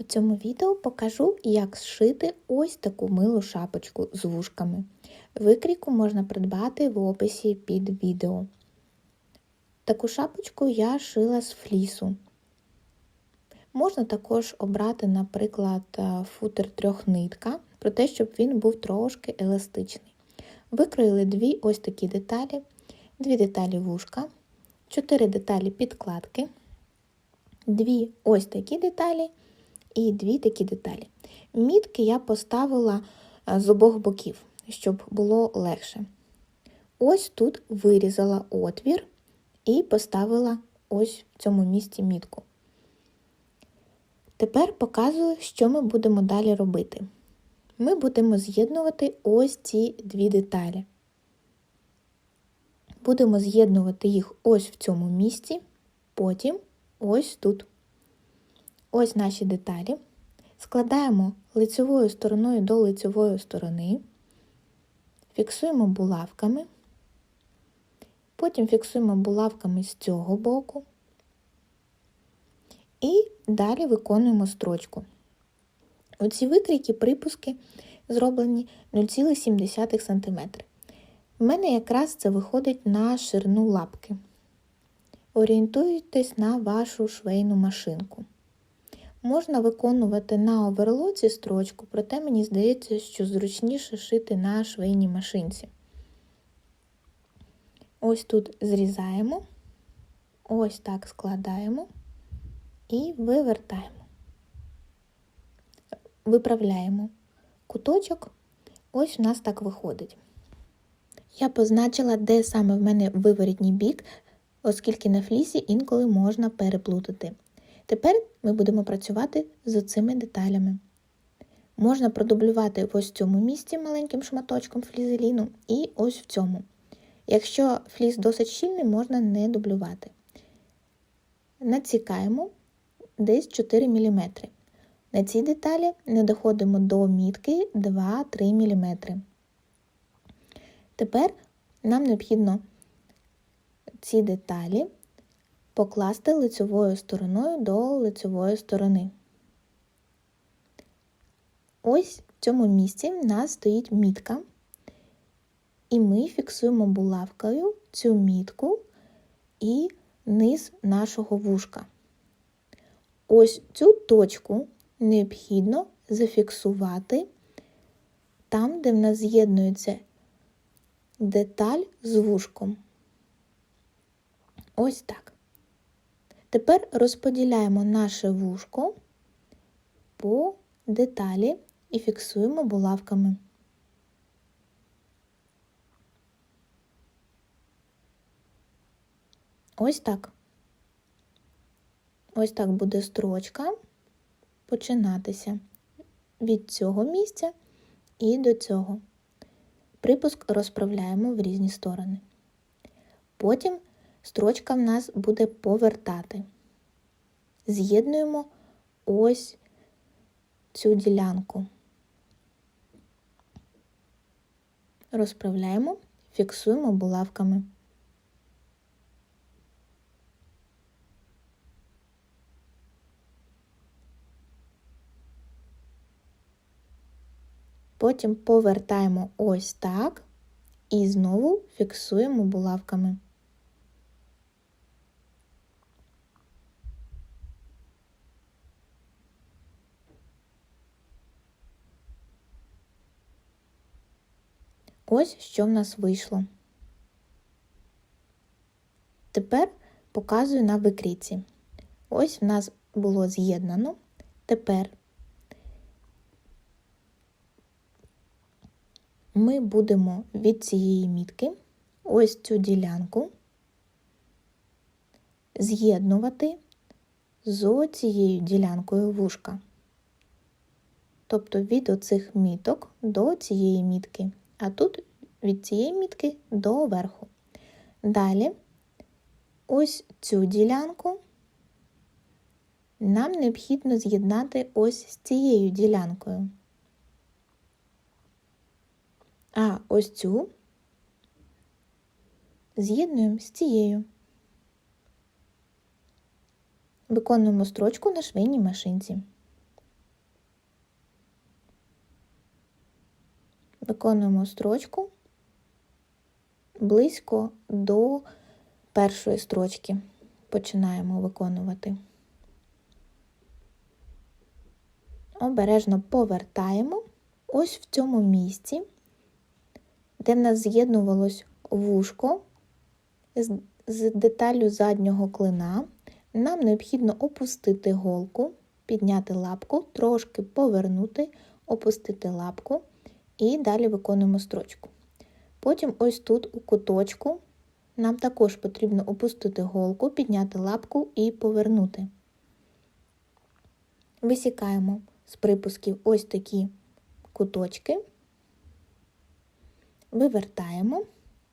У цьому відео покажу, як зшити ось таку милу шапочку з вушками. Викрійку можна придбати в описі під відео. Таку шапочку я шила з флісу. Можна також обрати, наприклад, футер трьохнитка, про те, щоб він був трошки еластичний. Викроїли дві ось такі деталі, дві деталі вушка, чотири деталі підкладки, дві ось такі деталі і дві такі деталі. Мітки я поставила з обох боків, щоб було легше. Ось тут вирізала отвір і поставила ось в цьому місці мітку. Тепер показую, що ми будемо далі робити. Ми будемо з'єднувати ось ці дві деталі. Будемо з'єднувати їх ось в цьому місці, потім ось тут. Ось наші деталі. Складаємо лицевою стороною до лицевої сторони, фіксуємо булавками, потім фіксуємо булавками з цього боку і далі виконуємо строчку. Оці викрійки, припуски зроблені 0,7 см. В мене якраз це виходить на ширину лапки. Орієнтуйтесь на вашу швейну машинку. Можна виконувати на оверлоці строчку, проте мені здається, що зручніше шити на швейній машинці. Ось тут зрізаємо, ось так складаємо і вивертаємо. Виправляємо куточок, ось у нас так виходить. Я позначила, де саме в мене виворітній бік, оскільки на флісі інколи можна переплутати. Тепер ми будемо працювати з цими деталями. Можна продублювати в ось цьому місці маленьким шматочком флізеліну і ось в цьому. Якщо фліс досить щільний, можна не дублювати. Націкаємо десь 4 мм. На цій деталі не доходимо до мітки 2-3 мм. Тепер нам необхідно ці деталі покласти лицевою стороною до лицевої сторони. Ось в цьому місці в нас стоїть мітка, і ми фіксуємо булавкою цю мітку і низ нашого вушка. Ось цю точку необхідно зафіксувати там, де в нас з'єднується деталь з вушком. Ось так. Тепер розподіляємо наше вушко по деталі і фіксуємо булавками. Ось так. Ось так буде строчка починатися від цього місця і до цього. Припуск розправляємо в різні сторони. Потім строчка в нас буде повертати. З'єднуємо ось цю ділянку. Розправляємо, фіксуємо булавками. Потім повертаємо ось так і знову фіксуємо булавками. Ось що в нас вийшло. Тепер показую на викрійці. Ось в нас було з'єднано. Тепер ми будемо від цієї мітки ось цю ділянку з'єднувати з цією ділянкою вушка. Тобто від оцих міток до цієї мітки, а тут від цієї мітки до верху. Далі ось цю ділянку нам необхідно з'єднати ось з цією ділянкою. А ось цю з'єднуємо з цією. Виконуємо строчку на швейній машинці. Виконуємо строчку близько до першої строчки. Починаємо виконувати. Обережно повертаємо ось в цьому місці, де в нас з'єднувалось вушко з деталлю заднього клина. Нам необхідно опустити голку, підняти лапку, трошки повернути, опустити лапку і далі виконуємо строчку. Потім ось тут у куточку нам також потрібно опустити голку, підняти лапку і повернути. Висікаємо з припусків ось такі куточки, вивертаємо.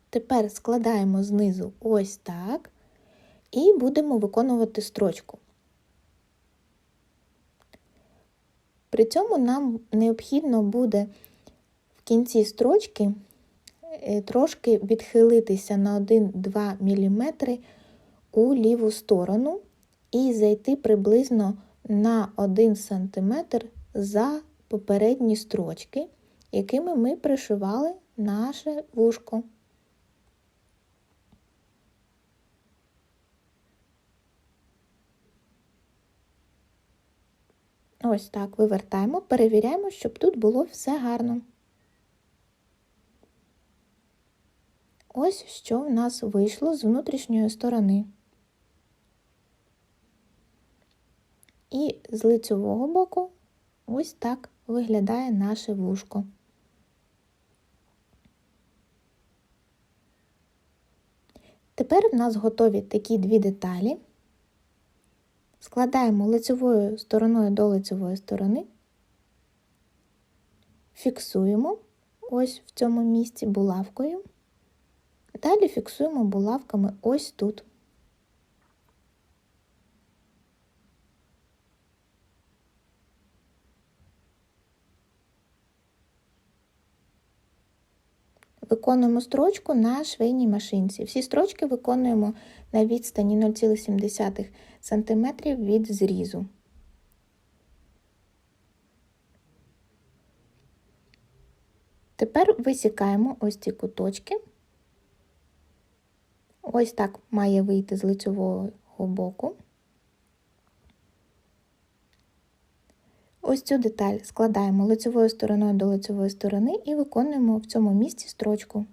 Тепер складаємо знизу ось так і будемо виконувати строчку. При цьому нам необхідно буде кінці строчки е, трошки відхилитися на 1-2 мм у ліву сторону і зайти приблизно на 1 см за попередні строчки, якими ми пришивали наше вушко. Ось так вивертаємо, перевіряємо, щоб тут було все гарно. Ось що в нас вийшло з внутрішньої сторони. І з лицевого боку ось так виглядає наше вушко. Тепер в нас готові такі дві деталі. Складаємо лицевою стороною до лицевої сторони, фіксуємо ось в цьому місці булавкою. Далі фіксуємо булавками ось тут. Виконуємо строчку на швейній машинці. Всі строчки виконуємо на відстані 0,7 см від зрізу. Тепер висікаємо ось ці куточки. Ось так має вийти з лицевого боку. Ось цю деталь складаємо лицевою стороною до лицевої сторони і виконуємо в цьому місці строчку.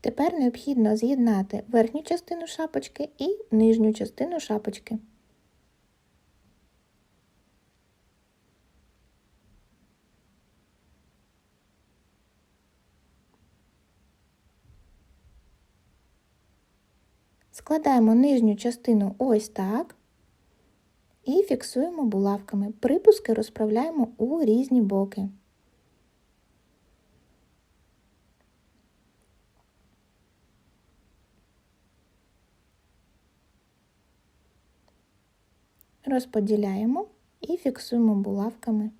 Тепер необхідно з'єднати верхню частину шапочки і нижню частину шапочки. Складаємо нижню частину ось так і фіксуємо булавками. Припуски розправляємо у різні боки. Розподіляємо і фіксуємо булавками.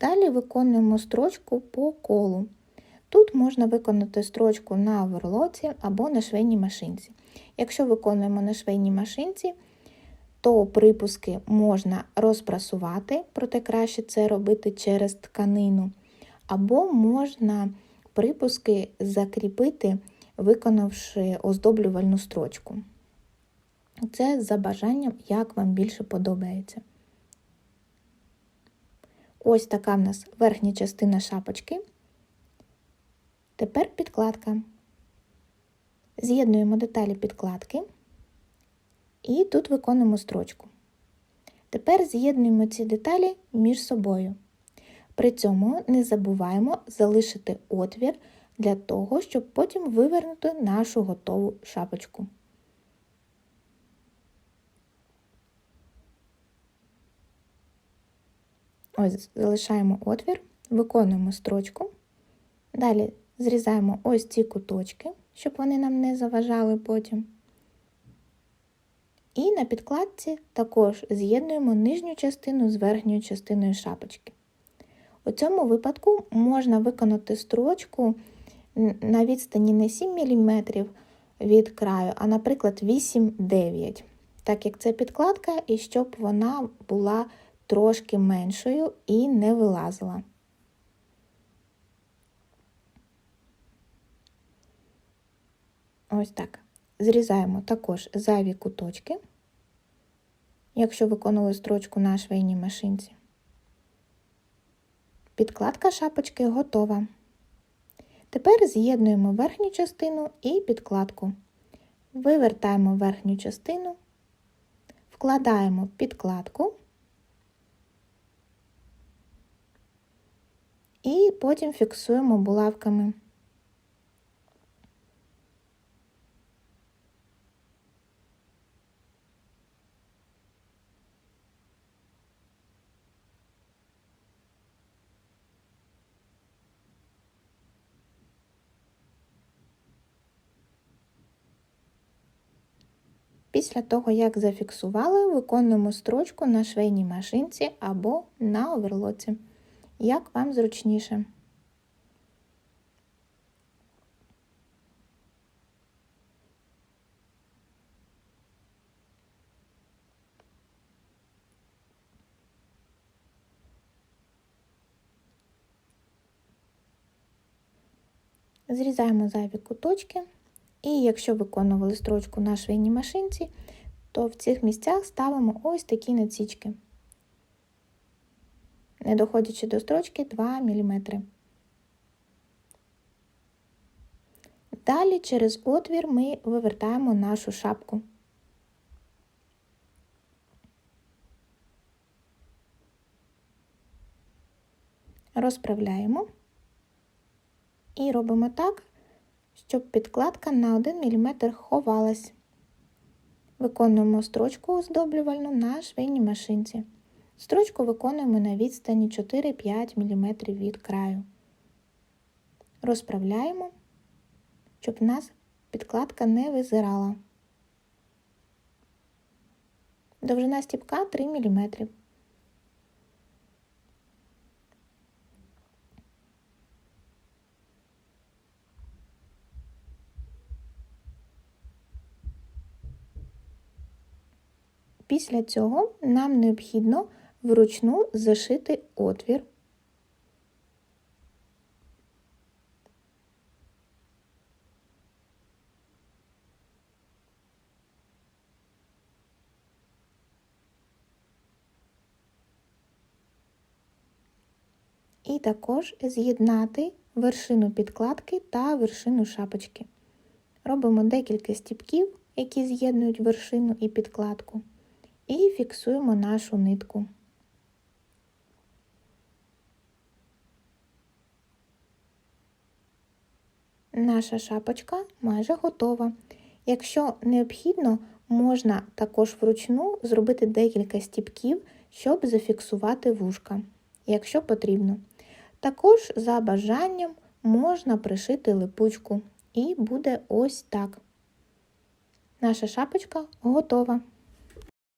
Далі виконуємо строчку по колу. Тут можна виконати строчку на верлоці або на швейній машинці. Якщо виконуємо на швейній машинці, то припуски можна розпрасувати, проте краще це робити через тканину, або можна припуски закріпити, виконавши оздоблювальну строчку. Це за бажанням, як вам більше подобається. Ось така в нас верхня частина шапочки. Тепер підкладка. З'єднуємо деталі підкладки і тут виконуємо строчку. Тепер з'єднуємо ці деталі між собою. При цьому не забуваємо залишити отвір для того, щоб потім вивернути нашу готову шапочку. Ось залишаємо отвір, виконуємо строчку. Далі зрізаємо ось ці куточки, щоб вони нам не заважали потім. І на підкладці також з'єднуємо нижню частину з верхньою частиною шапочки. У цьому випадку можна виконати строчку на відстані не 7 мм від краю, а, наприклад, 8-9, так як це підкладка, і щоб вона була трошки меншою і не вилазила. Ось так. Зрізаємо також зайві куточки, якщо виконали строчку на швейній машинці. Підкладка шапочки готова. Тепер з'єднуємо верхню частину і підкладку. Вивертаємо верхню частину, вкладаємо підкладку і потім фіксуємо булавками. Після того, як зафіксували, виконуємо строчку на швейній машинці або на оверлоці. Як вам зручніше. Зрізаємо зайві куточки. І якщо виконували строчку на швейній машинці, то в цих місцях ставимо ось такі насічки, не доходячи до строчки 2 мм. Далі через отвір ми вивертаємо нашу шапку. Розправляємо і робимо так, щоб підкладка на 1 мм ховалась. Виконуємо строчку оздоблювальну на швейній машинці. Строчку виконуємо на відстані 4-5 мм від краю. Розправляємо, щоб в нас підкладка не визирала. Довжина стіпка 3 мм. Після цього нам необхідно вручну зашити отвір. І також з'єднати вершину підкладки та вершину шапочки. Робимо декілька стіпків, які з'єднують вершину і підкладку і фіксуємо нашу нитку. Наша шапочка майже готова. Якщо необхідно, можна також вручну зробити декілька стіпків, щоб зафіксувати вушка, якщо потрібно. Також, за бажанням, можна пришити липучку, і буде ось так. Наша шапочка готова.